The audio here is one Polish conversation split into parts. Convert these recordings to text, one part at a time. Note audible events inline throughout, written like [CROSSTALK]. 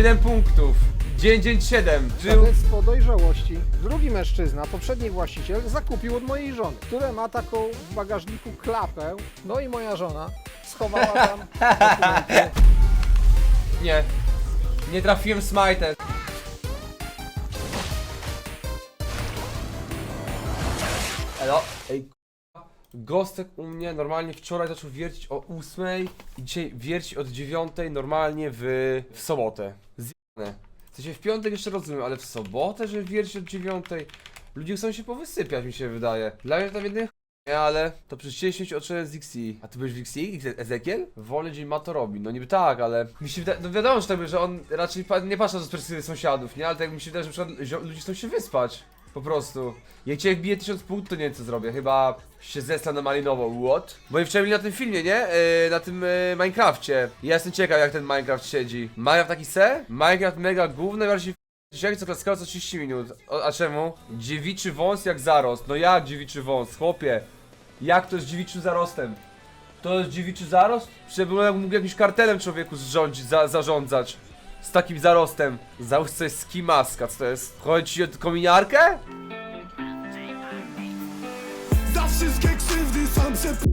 7 punktów. Dzień, dzień 7. Żył. Świadectwo dojrzałości. Drugi mężczyzna, poprzedni właściciel, zakupił od mojej żony, która ma taką w bagażniku klapę. No i moja żona schowała tam dokumenty. [LAUGHS] Nie. Nie trafiłem smite. Elo. Ej. Gostek u mnie normalnie wczoraj zaczął wiercić o 8 i dzisiaj wierci od 9 normalnie w, w sobotę. Zjane. W sensie w piątek jeszcze rozumiem, ale w sobotę, że wierci od 9 Ludzie chcą się powysypiać mi się wydaje. Dla mnie to jedyny nie, ale to przez 10 odszedłem z XI. A ty byłeś w XI? Ezekiel? Wolę dzień ma to robi. No niby tak, ale mi się wydaje, no wiadomo, że tak, że on raczej nie patrzy na z perspektywy sąsiadów, nie? Ale tak mi się wydaje, że na przykład ludzie chcą się wyspać. Po prostu. Jak cię wbije 1000 punktów, to nie wiem co zrobię. Chyba się zeslam na malinowo. What? Bo i wczoraj byli na tym filmie, nie? Yy, na tym yy, Minecrafcie. Ja jestem ciekaw jak ten Minecraft siedzi. Minecraft taki se? Minecraft mega gówno, najbardziej jak co klaskało co 30 minut. O, a czemu? Dziewiczy wąs jak zarost. No jak dziewiczy wąs, chłopie? Jak to jest dziewiczym zarostem? To jest dziewiczy zarost? Przecież mógł jakimś kartelem człowieku zrządzić, za, zarządzać. Z takim zarostem. Załóż sobie ski maska, co to jest? Chodzi ci o kominiarkę? Za wszystkie krzywdy sam się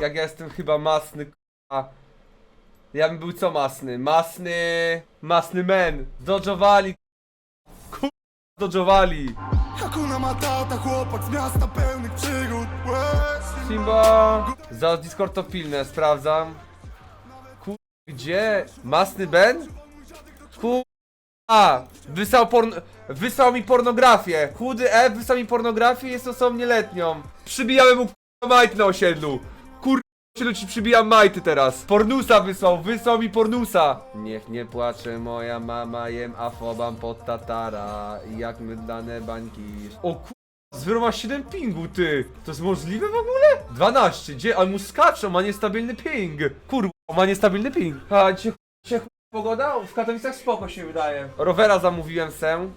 Jak ja jestem chyba masny, k***a. Ja bym był co masny? Masny... Masny men. Dodżowali, k***a. Dodżowali. Hakuna Matata, chłopak z miasta pełnych przygód Łez. Simba! Za Discord to pilne, sprawdzam. Ku... Gdzie? Masny Ben? Ku... A! Wysłał porn... Wysłał mi pornografię! Chudy F wysłał mi pornografię jest osobą nieletnią. Przybijałem mu k***a majty na osiedlu. Kur... osiedlu ci przybijam majty teraz. Pornusa wysłał, wysłał mi pornusa. Niech nie płacze moja mama, jem afobam pod tatara. Jak mydlane bańki. O kur... Zwyro ma 7 pingu, ty! To jest możliwe w ogóle? 12, gdzie? Ale mu skaczą, ma niestabilny ping! Kurwa, ma niestabilny ping! A dzisiaj, dzisiaj chuj pogoda? W Katowicach spoko się wydaje. Rowera zamówiłem se.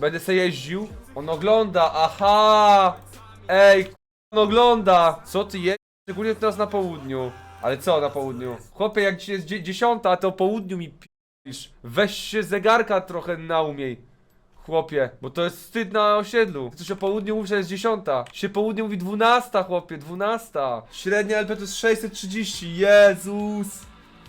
Będę se jeździł. On ogląda, aha! Ej, on ogląda! Co ty je? Szczególnie teraz na południu. Ale co na południu? Chłopie, jak dzisiaj jest dzie- dziesiąta, to o południu mi pisz. Weź się zegarka trochę naumiej. Chłopie, bo to jest wstyd na osiedlu. Coś o południu mówi, że jest dziesiąta. Się południe mówi dwunasta, chłopie, dwunasta. Średnia LP to jest 630, Jezus.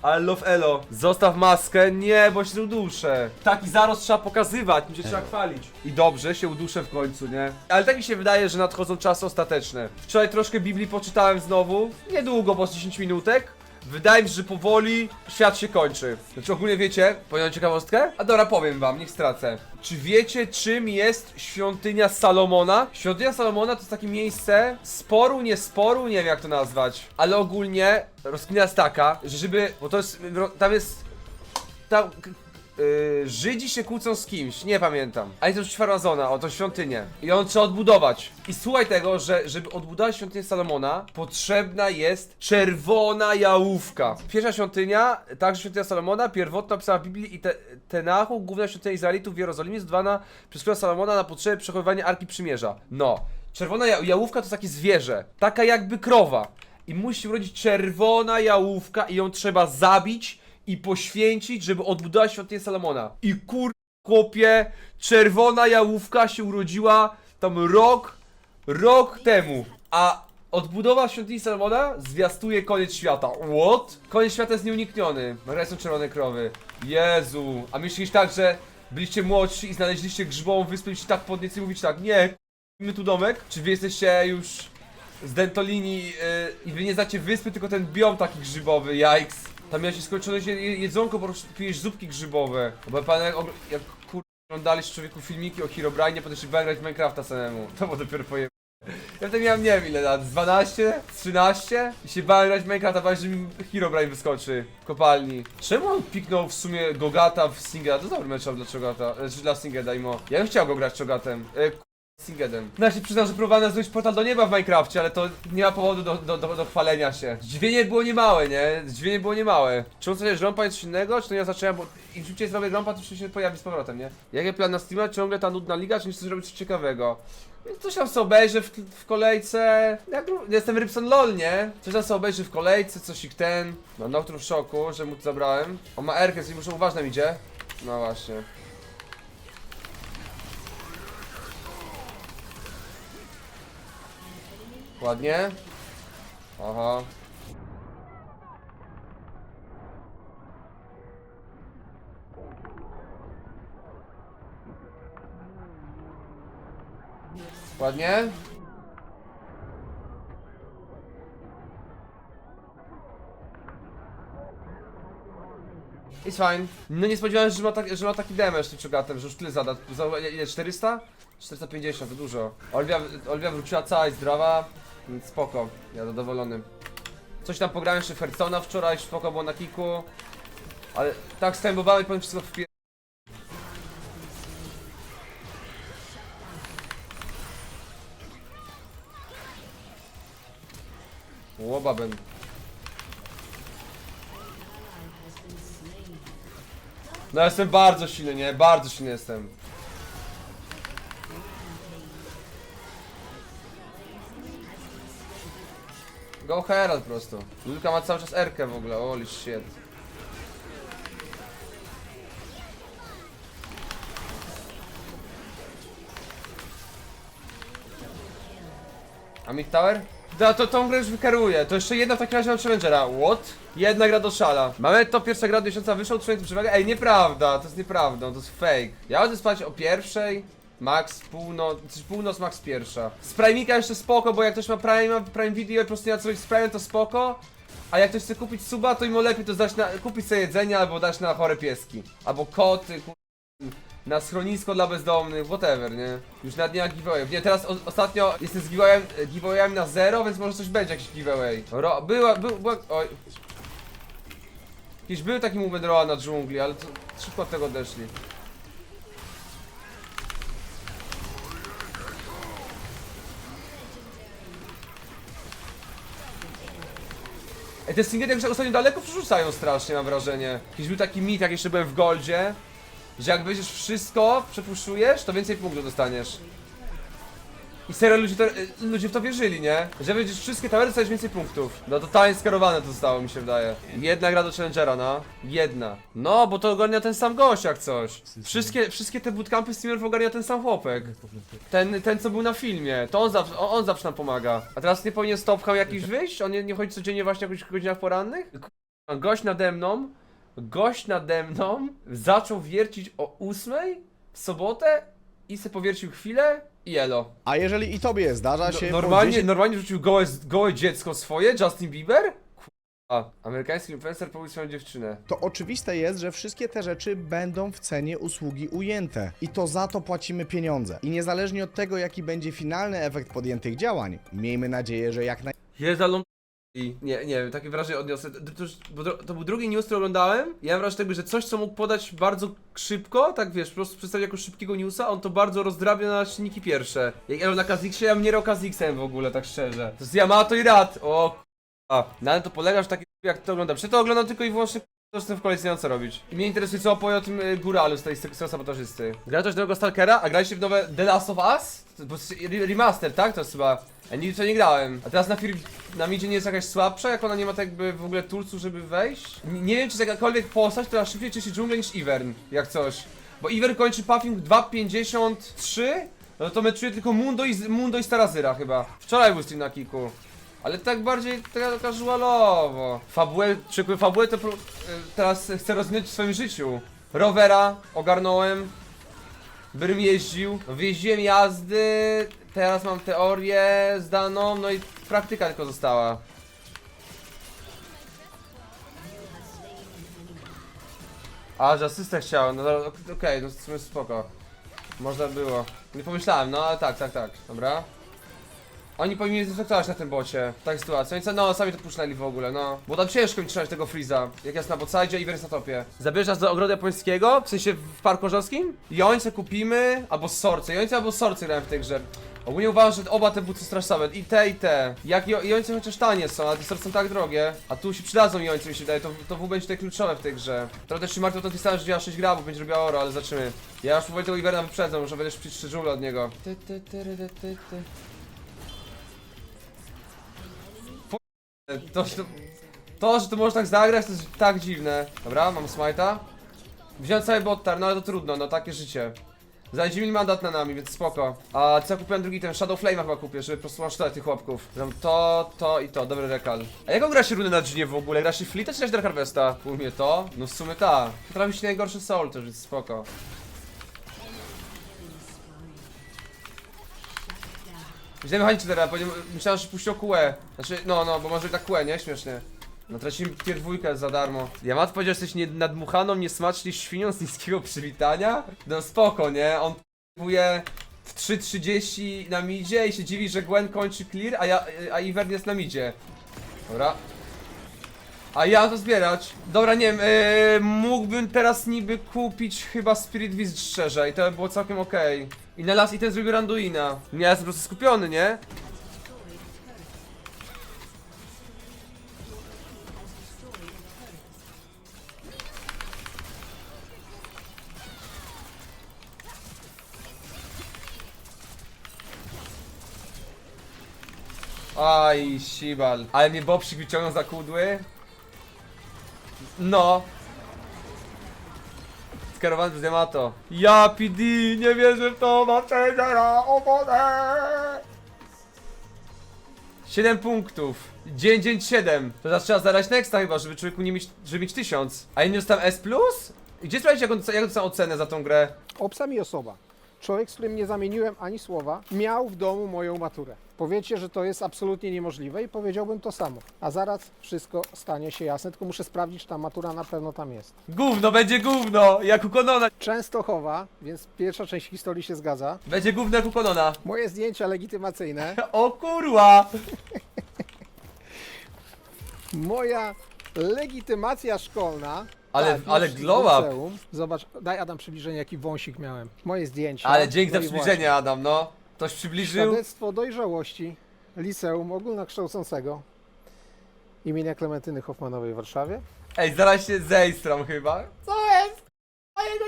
Ale love elo. Zostaw maskę, nie, bo się uduszę. Taki zarost trzeba pokazywać, mi się trzeba chwalić. I dobrze, się uduszę w końcu, nie? Ale tak mi się wydaje, że nadchodzą czasy ostateczne. Wczoraj troszkę Biblii poczytałem znowu. Niedługo, bo z 10 minutek. Wydaje mi się, że powoli świat się kończy. Znaczy ogólnie wiecie, powiem ciekawostkę? A dobra, powiem wam, niech stracę. Czy wiecie, czym jest świątynia Salomona? Świątynia Salomona to jest takie miejsce sporu, nie sporu, nie wiem jak to nazwać. Ale ogólnie rozkmina jest taka, że żeby, bo to jest, tam jest, tam, yy, Żydzi się kłócą z kimś, nie pamiętam. A jest to już farmazona, o to świątynię. I on trzeba odbudować. I słuchaj tego, że żeby odbudować świątynię Salomona, potrzebna jest czerwona jałówka. Pierwsza świątynia, także świątynia Salomona, pierwotna pisała w Biblii i te, Tenachu, główna świątynia Izraelitów w Jerozolimie, zwana przez króla Salomona na potrzeby przechowywania Arki Przymierza. No, czerwona ja jałówka to takie zwierzę, taka jakby krowa. I musi urodzić czerwona jałówka i ją trzeba zabić i poświęcić, żeby odbudować świątynię Salomona. I kur... chłopie, czerwona jałówka się urodziła tam rok, rok temu. A odbudowa świątyni Salomona zwiastuje koniec świata. What? Koniec świata jest nieunikniony. Są czerwone krowy. Jezu. A myślisz tak, że byliście młodsi i znaleźliście grzybową wyspę i się tak podnieść i mówić tak, nie, my tu domek? Czy wy jesteście już z Dentolini yy, i wy nie znacie wyspy, tylko ten biom taki grzybowy, jajks. Tam miałeś skończone jedzonko, po prostu pijesz zupki grzybowe. Bo pan jak, jak kur... oglądaliście człowieku filmiki o Herobrine, potem się grać Minecrafta samemu. [LAUGHS] To było dopiero pojem... Ja wtedy miałem nie wiem ile lat, z 12? Z 13? I się bałem grać Minecrafta, bałem, że mi Herobrine wyskoczy w kopalni. Czemu on piknął w sumie Gogata w Singeda? To dobry mecz dla Czogata, znaczy dla Singeda i mo. Ja bym chciał go grać Czogatem. E, Singedem. No ja się przyznam, że próbowałem zrobić portal do nieba w Minecrafcie, ale to nie ma powodu do, do, do, do chwalenia się. Zdziwienie było niemałe, nie? Zdziwienie było niemałe. Czy on coś grąpa jest innego, czy to ja zacząłem, bo im szybciej zrobię grąpa, to się pojawi z powrotem, nie? Jaki plan na streama? Ciągle ta nudna liga, czy nie chcesz zrobić coś ciekawego? Coś tam sobie obejrzę w, w kolejce. Jak, jestem Rybson LOL, nie? Coś tam sobie obejrzę w kolejce, coś ich ten. No, Nocturne w szoku, że mu to zabrałem. On ma Erkę, więc muszę uważać nam idzie. No właśnie. Ładnie. Aha. Ładnie. It's fine. No nie spodziewałem się, że ma, tak, że ma taki damage tym czogatem, że już tyle zada. Za ile? 400? 450, to dużo. Olivia, Olivia wróciła cała i zdrowa, więc spoko. Ja zadowolony. Coś tam pograłem jeszcze Hearthstone'a wczoraj, spoko było na kiku. Ale tak stębowałem powiem wszystko w pie... Łoba będę. No jestem bardzo silny, nie? Bardzo silny jestem. Go Herald po prostu. Lulka ma cały czas Erkę w ogóle, holy shit. A Mid Tower? Da, to tą grę już wykaruję. To jeszcze jedna w takim razie mam Challengera. What? Jedna gra do szala. Mamy to pierwsza gra do miesiąca wyszła, utrzymuję tę przewagę. Ej, nieprawda, to jest nieprawda, to jest fake. Ja będę spać o pierwszej, max północ, czy północ, max pierwsza. Z Prime'ika jeszcze spoko, bo jak ktoś ma Prime, Prime Video i po prostu nie ma coś z Prime, to spoko. A jak ktoś chce kupić suba, to im lepiej to zdać na, kupić sobie jedzenie albo dać na chore pieski. Albo koty, ku... Na schronisko dla bezdomnych, whatever, nie? Już na dniach giveaway. Nie, teraz o, ostatnio jestem z giveawayem, na zero, więc może coś będzie, jakiś giveaway. Ro, była, był, była, oj. Jakiś był taki movement roa na dżungli, ale to szybko od tego odeszli. Ej, te singlet jak już ostatnio daleko przerzucają strasznie, mam wrażenie. Jakiś był taki mit, jak jeszcze byłem w Goldzie, że jak będziesz wszystko przepuszczujesz, to więcej punktów dostaniesz. I serio ludzie, to, y, ludzie w to wierzyli, nie? Że będziesz wszystkie towery dostajesz więcej punktów. No totalnie skarowane to zostało, mi się wydaje. Jedna gra do Challengera, no. Jedna. No, bo to ogarnia ten sam gość jak coś. Wszystkie, wszystkie te bootcampy streamerów ogarnia ten sam chłopek. Ten, ten co był na filmie. To on zawsze, on, on zawsze nam pomaga. A teraz nie powinien stopchał jakiś wyjść? On nie, nie chodzi codziennie właśnie o jakichś godzinach porannych? Gość nade mną, gość nade mną zaczął wiercić o ósmej w sobotę i se powiercił chwilę i elo. A jeżeli i tobie zdarza się No, po normalnie, 10 normalnie rzucił gołe, gołe dziecko swoje, Justin Bieber? A, amerykański influencer pobił swoją dziewczynę. to oczywiste jest, że wszystkie te rzeczy będą w cenie usługi ujęte. I to za to płacimy pieniądze. I niezależnie od tego, jaki będzie finalny efekt podjętych działań, miejmy nadzieję, że jak ląd... Nie, nie wiem, takie wrażenie odniosę. To, to, bo to, to był drugi news, który oglądałem. Ja mam wrażenie że coś, co mógł podać bardzo szybko, tak wiesz, po prostu przedstawić jako szybkiego newsa, on to bardzo rozdrabia na czynniki pierwsze. Jak ja na Kazixie, ja bym nie grał Kazixem w ogóle, tak szczerze. To jest Yamato i Rad. O k***a. Na ale to polega, że takie jak to oglądam. Czy to oglądam tylko i wyłącznie to jestem w kolejce nie co robić. Mnie interesuje co opowie o tym y, góralu z tej z tego sabotażysty. Gra coś nowego Stalkera, a graliście w nowe The Last of Us? To, remaster, tak? To jest chyba... Ja nigdy nie grałem. A teraz na firm na midzie nie jest jakaś słabsza, jak ona nie ma tak jakby w ogóle tulsu, żeby wejść? N- Nie wiem, czy jest jakakolwiek postać, która szybciej czyści dżunglę niż Ivern, jak coś. Bo Ivern kończy puffing 2.53, no to meczuje tylko Mundo i, Mundo i Starazyra chyba. Wczoraj był stream na kiku. Ale tak bardziej tak casualowo. Fabułę, przykład fabułę to y, teraz chcę rozwinąć w swoim życiu. Rowera ogarnąłem. Bym jeździł. Wyjeździłem jazdy. Teraz mam teorię zdaną, no i praktyka tylko została. A, że asystę chciałem, no okej, no w sumie spoko. Można było. Nie pomyślałem, no ale tak, tak, tak, dobra. Oni powinni zreflektować na tym bocie, tak sytuacja. Co, no, sami to puszczali w ogóle, no. Bo tam ciężko mi trzymać tego Freeza, jak jest na botside i jest na topie. Zabierzesz nas do ogrodu japońskiego, w sensie w Parku Orzowskim? Jońce kupimy, albo Sorce. Jońce albo Sorce grałem w tej grze. Ogólnie uważam, że oba te buty straszne, i te i te. Jak jo- jońce chociaż tanie są, ale te są tak drogie. A tu się przydadzą jońce mi się wydaje, to, to W będzie tutaj kluczowe w tej grze. Trochę też się martwię o dystans, że miała 6 gramów, będzie robiła oro, ale zobaczymy. Ja już powoli tego Iverna wyprzedzę, może będę szpić żule od niego. Ty, ty, ty, ty, ty, ty. To, że to, to, że to możesz tak zagrać, to jest tak dziwne. Dobra, mam smite'a. Wziąłem cały bottar, no ale to trudno, no takie życie. Zajdzie mi mandat na nami, więc spoko. A co ja kupiłem drugi ten Shadow Flame chyba kupię, żeby po prostu masztować tych chłopków. Znam to, to i to, dobry rekal. A jaką gra się runy na Ginie w ogóle? Gra się Fleeta czy też Dark Harvesta? U mnie to? No w sumie ta. Potrafi się najgorszy soul też, więc spoko. Źle mechanicznie teraz, bo nie- myślałem, że puścił QE. Znaczy, no, no, bo może tak QE, nie? Śmiesznie. No tracimy tier dwójkę za darmo. Jamat powiedział, że jesteś nie, nadmuchaną, świnią z niskiego przywitania? No spoko, nie? On próbuje w 3.30 na midzie i się dziwi, że Gwen kończy clear, a, ja, a Ivern jest na midzie. Dobra. A ja to zbierać. Dobra, nie wiem, yy, mógłbym teraz niby kupić chyba Spirit Wisd szczerze i to by było całkiem okej. I na las i ten zrobił Randuina. Ja jestem po prostu skupiony, nie? Aj, Sibal. Ale mnie Bobsik wyciągnął za kudły. No. Skierowany przez Yamato. Ja PD, nie wierzę w to, mam Changera, o Boże! 7 punktów. Dzień, dzień 7. To teraz trzeba zadać nexta chyba, żeby człowieku nie mieć, żeby mieć 1000. A ja nie dostałem S+. Gdzie sprawdzić, jak, on, jak dostałem ocenę za tą grę? Obca mi osoba. Człowiek, z którym nie zamieniłem ani słowa, miał w domu moją maturę. Powiecie, że to jest absolutnie niemożliwe i powiedziałbym to samo. A zaraz wszystko stanie się jasne, tylko muszę sprawdzić, czy ta matura na pewno tam jest. Gówno, będzie gówno, jak u Konona. Częstochowa, więc pierwsza część historii się zgadza. Będzie gówno jak u Konona. Moje zdjęcia legitymacyjne, [LAUGHS] O kurwa! [LAUGHS] moja legitymacja szkolna. Ale- ale już z glow up. liceum. Zobacz, daj Adam przybliżenie, jaki wąsik miałem. Moje zdjęcia. Ale dzięki za No przybliżenie, Adam, no. Ktoś przybliżył. Świadectwo dojrzałości Liceum Ogólnokształcącego imienia Klementyny Hoffmanowej w Warszawie. Ej, zaraz się zejstram chyba. Co jest? Mojego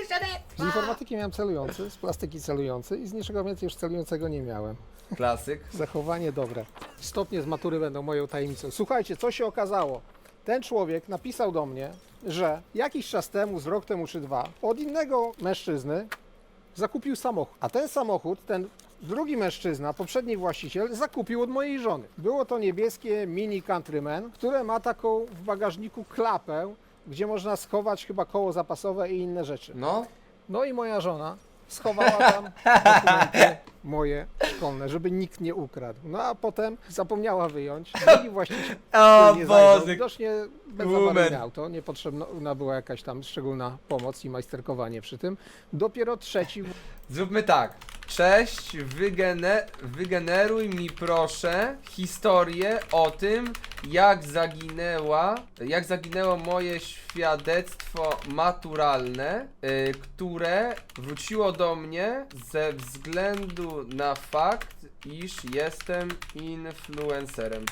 Z informatyki miałem celujący, z plastyki celujący i z niczego więcej już celującego nie miałem. Klasyk. [LAUGHS] Zachowanie dobre. Stopnie z matury będą moją tajemnicą. Słuchajcie, co się okazało? Ten człowiek napisał do mnie, że jakiś czas temu, z rok temu czy dwa, od innego mężczyzny zakupił samochód. A ten samochód, ten drugi mężczyzna, poprzedni właściciel, zakupił od mojej żony. Było to niebieskie Mini Countryman, które ma taką w bagażniku klapę, gdzie można schować chyba koło zapasowe i inne rzeczy. No. No i moja żona schowała tam dokumenty [LAUGHS] moje szkolne, żeby nikt nie ukradł. No a potem zapomniała wyjąć. [LAUGHS] Drugi właściciel O nie zajrzał. Boże. Widocznie Woman. auto, niepotrzebna była jakaś tam szczególna pomoc i majsterkowanie przy tym. Dopiero trzeci Zróbmy tak. Cześć, wygene wygeneruj mi proszę historię o tym, jak zaginęła, jak zaginęło moje świadectwo maturalne, y, które wróciło do mnie ze względu na fakt, iż jestem influencerem.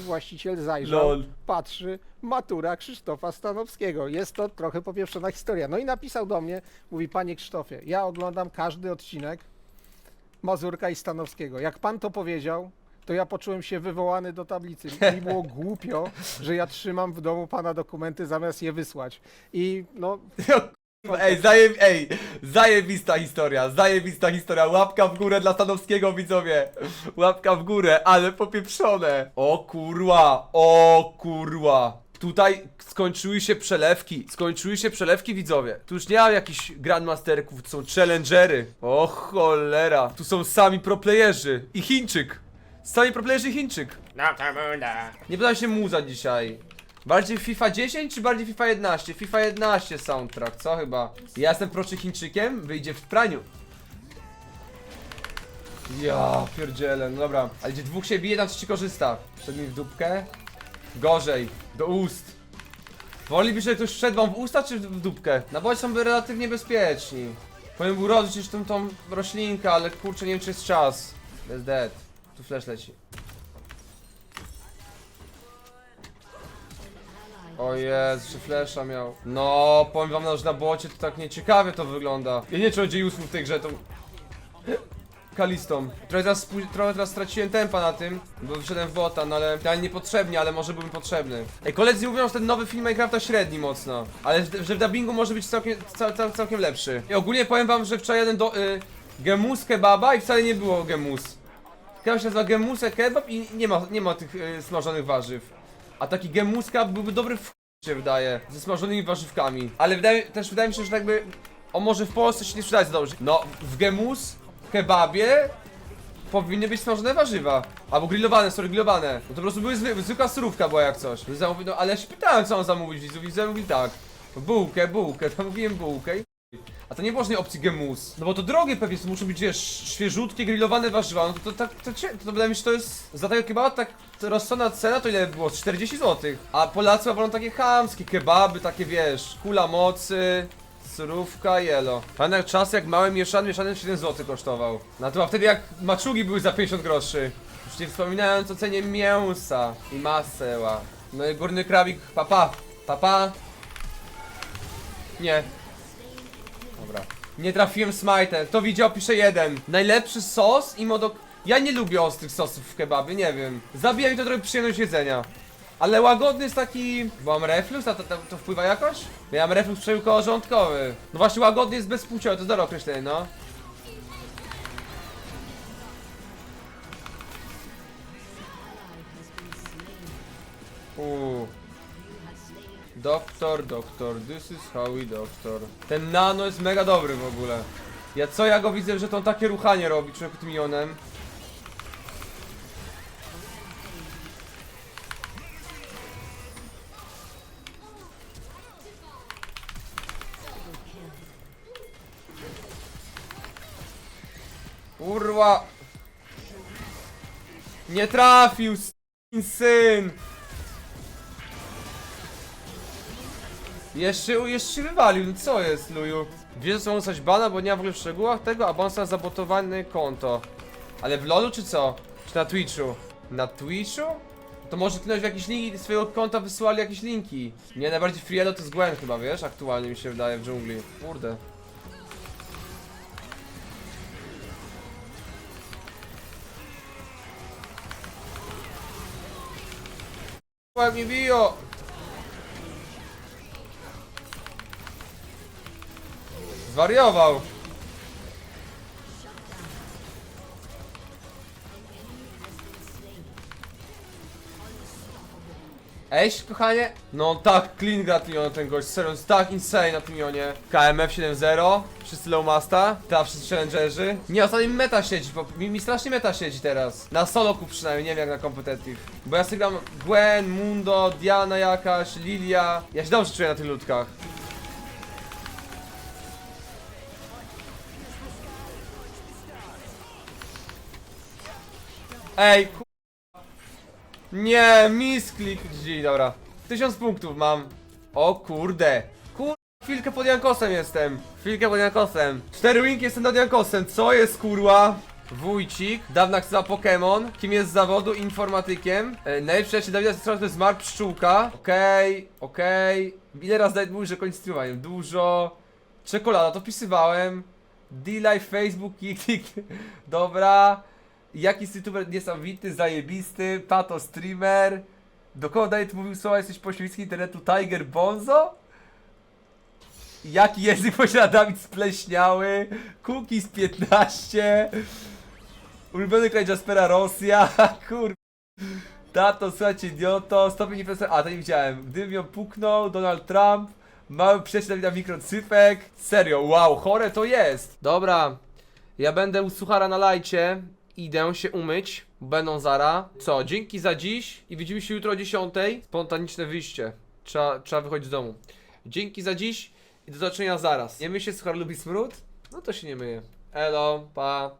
właściciel zajrzał, Lol. patrzy, matura Krzysztofa Stanowskiego. Jest to trochę popieprzona historia. No i napisał do mnie, mówi, panie Krzysztofie, ja oglądam każdy odcinek Mazurka i Stanowskiego. Jak pan to powiedział, to ja poczułem się wywołany do tablicy. Mi było [LAUGHS] głupio, że ja trzymam w domu pana dokumenty zamiast je wysłać. I no, Ej, zaje, ej, zajebista historia, zajebista historia, łapka w górę dla Stanowskiego widzowie, łapka w górę, ale popieprzone. O kurwa, o kurwa. Tutaj skończyły się przelewki, skończyły się przelewki widzowie. Tu już nie ma jakichś grandmasterków, tu są challengery. O cholera, tu są sami proplayerzy i Chińczyk. Sami proplayerzy i Chińczyk. Nie pytam się muza dzisiaj. Bardziej FIFA 10 czy bardziej FIFA 11? FIFA 11 soundtrack, co chyba? Ja jestem proczy Chińczykiem, wyjdzie w praniu. Ja pierdzielę, no dobra. Ale gdzie dwóch się bije, tam trzeci korzysta. Wszedł mi w dupkę. Gorzej, do ust. Woliby, żeby ktoś wszedł wam w usta czy w dupkę? Na bądź są relatywnie bezpieczni. Powinien był rozbić tą, tą roślinkę, ale kurczę, nie wiem czy jest czas. Jest dead. Tu flash leci. O jest, czy flasha miał. No, powiem wam, że na bocie to tak nieciekawie to wygląda. Ja nie wiem, czy w tej grze, tą... Kalistą. Trochę teraz, trochę teraz straciłem tempa na tym, bo wszedłem w bota, no ale ale niepotrzebnie, ale może był mi potrzebny. Ej, koledzy mówią, że ten nowy film Minecrafta średni mocno, ale że w dubbingu może być całkiem, cał, cał, całkiem lepszy. I ogólnie powiem wam, że wczoraj jeden do... Y, gemus kebaba i wcale nie było gemus. Kebab się nazywa gemuse kebab i nie ma, nie ma tych y, smażonych warzyw. A taki gemuska byłby dobry w się wydaje, ze smażonymi warzywkami. Ale wydaje, też wydaje mi się, że tak by on może w Polsce się nie sprzedaje za dobrze. No, w gemus, kebabie powinny być smażone warzywa. Albo grillowane, sorry, grillowane. No to po prostu były zwy, zwykła surówka była jak coś. No ale się pytałem co on zamówić widzów, widzę mówi tak. Bułkę, bułkę, to mówiłem bułkę i a to nie było żadnej opcji gemus. No bo to drogie pewnie, to muszą być wiesz, świeżutkie, grillowane warzywa. No to, to, tak, to, to, to, wydaje mi się, to jest za tego kebaba tak rozsądna cena to ile było? 40 zł. A Polacy wolą takie chamskie kebaby, takie wiesz, kula mocy. Surówka, jelo. Pamiętam czas jak mały mieszany, mieszany 7 zł kosztował. No to a wtedy jak maczugi były za 50 groszy. Już nie wspominając o cenie mięsa i maseła. No i górny krawik, papa, papa. Nie, Dobra. Nie trafiłem smajtem. To widział, pisze jeden. Najlepszy sos i modo... Ja nie lubię ostrych sosów w kebabie, nie wiem. Zabija mi to trochę przyjemność jedzenia. Ale łagodny jest taki... Bo mam reflux, a to, to, to wpływa jakoś? Ja mam reflux przełykowo-żołądkowy. No właśnie łagodny jest bezpłciowy, to dobre określenie, no. Uuu. Doktor, doktor, this is how we doktor. Ten nano jest mega dobry w ogóle. Ja co ja go widzę, że to on takie ruchanie robi człowieku tym ionem. Kurwa! Nie trafił, syn! Jeszcze, jeszcze wywalił, no co jest, Luju? Wiesz, że są coś bana, bo nie ma w ogóle w szczegółach tego, a bonsa zabotowane konto. Ale w LoLu czy co? Czy na Twitchu? Na Twitchu? To może ktoś w jakieś linki swojego konta wysłali jakieś linki. Nie, najbardziej Frielo to jest Gwen chyba, wiesz? Aktualnie mi się wydaje w dżungli. Kurde. Jak mi bijo! Zwariował! Eś, kochanie? No tak, clean gra ten gość, serio, jest tak insane na tym ionie. KMF 7-0, wszyscy low masta, ta wszyscy challengerzy. Nie, ostatnio mi meta siedzi, bo mi, mi strasznie meta siedzi teraz. Na soloku przynajmniej, nie wiem jak na competitive. Bo ja sobie gram Gwen, Mundo, Diana jakaś, Lilia. Ja się dobrze czuję na tych ludkach. Ej, ku... Nie, misklik. GG, dobra. Tysiąc punktów mam. O kurde. Kur... Chwilkę pod Jankosem jestem. Chwilkę pod Jankosem. Cztery winki jestem nad Jankosem. Co jest kurwa? Wójcik, dawna chce Pokémon. Kim jest z zawodu? Informatykiem. E, najlepszy Dawida to jest Mark Pszczółka. Okej, okej. Ile razy Dawid że koniec streamowania? Dużo. Czekolada, to wpisywałem. D-Life, Facebook, [LAUGHS] Kik, Dobra. Jaki youtuber niesamowity, zajebisty, pato streamer. Do kogo Dawid mówił słowa, jesteś pośrednikiem internetu Tiger Bonzo? Jaki język posiada Dawid spleśniały? Cookies 15. Ulubiony kraj Jaspera Rosja. [LAUGHS] Kur... Tato, słuchajcie, idioto. Stopień profesor. A, to nie widziałem. Gdybym ją puknął, Donald Trump. Mały przyjaciel Dawida mikrocypek. Serio, wow, chore to jest. Dobra. Ja będę u suchara na lajcie. Idę się umyć. Będą zara. Co, dzięki za dziś i widzimy się jutro o 10. Spontaniczne wyjście. Trzeba, trzeba wychodzić z domu. Dzięki za dziś i do zobaczenia zaraz. Nie myje się, suchar lubi smród? No to się nie myje. Elo, pa.